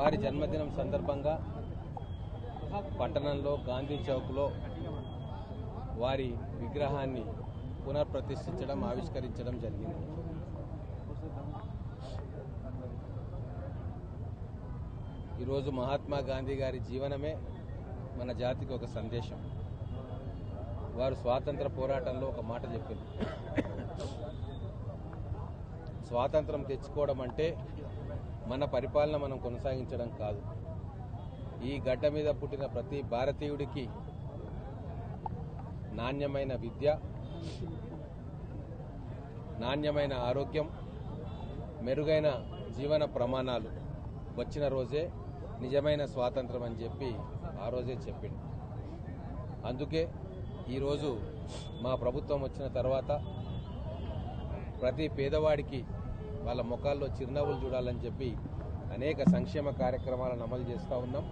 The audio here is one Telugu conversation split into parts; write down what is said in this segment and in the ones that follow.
వారి జన్మదినం సందర్భంగా పట్టణంలో గాంధీ చౌక్లో వారి విగ్రహాన్ని పునర్ప్రతిష్ఠించడం ఆవిష్కరించడం జరిగింది. ఈరోజు మహాత్మా గాంధీ గారి జీవనమే మన జాతికి ఒక సందేశం. వారు స్వాతంత్ర పోరాటంలో ఒక మాట చెప్పింది స్వాతంత్రం తెచ్చుకోవడం అంటే మన పరిపాలన మనం కొనసాగించడం కాదు. ఈ గడ్డ మీద పుట్టిన ప్రతి భారతీయుడికి నాణ్యమైన విద్య నాణ్యమైన ఆరోగ్యం మెరుగైన జీవన ప్రమాణాలు వచ్చిన రోజే నిజమైన స్వాతంత్రం అని చెప్పి ఆ రోజే చెప్పిండు. అందుకే ఈరోజు మా ప్రభుత్వం వచ్చిన తర్వాత ప్రతి పేదవాడికి వాళ్ళ ముఖాల్లో చిరునవ్వులు చూడాలని చెప్పి అనేక సంక్షేమ కార్యక్రమాలను అమలు చేస్తూ ఉన్నాం.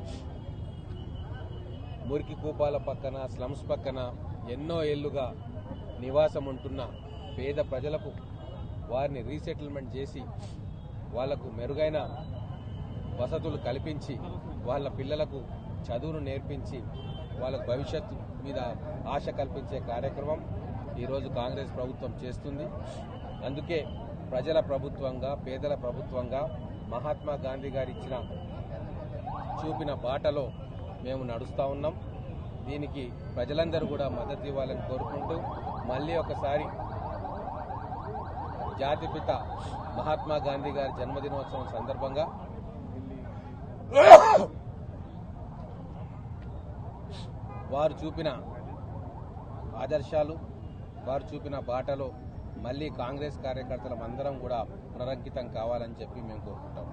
మురికి కూపాల పక్కన స్లమ్స్ పక్కన ఎన్నో ఏళ్ళుగా నివాసం ఉంటున్న పేద ప్రజలకు వారిని రీసెటిల్మెంట్ చేసి వాళ్ళకు మెరుగైన వసతులు కల్పించి వాళ్ళ పిల్లలకు చదువును నేర్పించి వాళ్ళకు భవిష్యత్తు మీద ఆశ కల్పించే కార్యక్రమం ఈరోజు కాంగ్రెస్ ప్రభుత్వం చేస్తుంది. అందుకే ప్రజల ప్రభుత్వంగా పేదల ప్రభుత్వంగా మహాత్మా గాంధీ గారు ఇచ్చిన చూపిన బాటలో మేము నడుస్తూ ఉన్నాం. దీనికి ప్రజలందరూ కూడా మద్దతు ఇవ్వాలని కోరుకుంటూ మళ్ళీ ఒకసారి జాతిపిత మహాత్మా గాంధీ గారి జన్మదినోత్సవం సందర్భంగా వారు చూపిన ఆదర్శాలు వారు చూపిన బాటలో మళ్ళీ కాంగ్రెస్ కార్యకర్తలం అందరం కూడా పునరంకితం కావాలని చెప్పి మేము కోరుకుంటాం.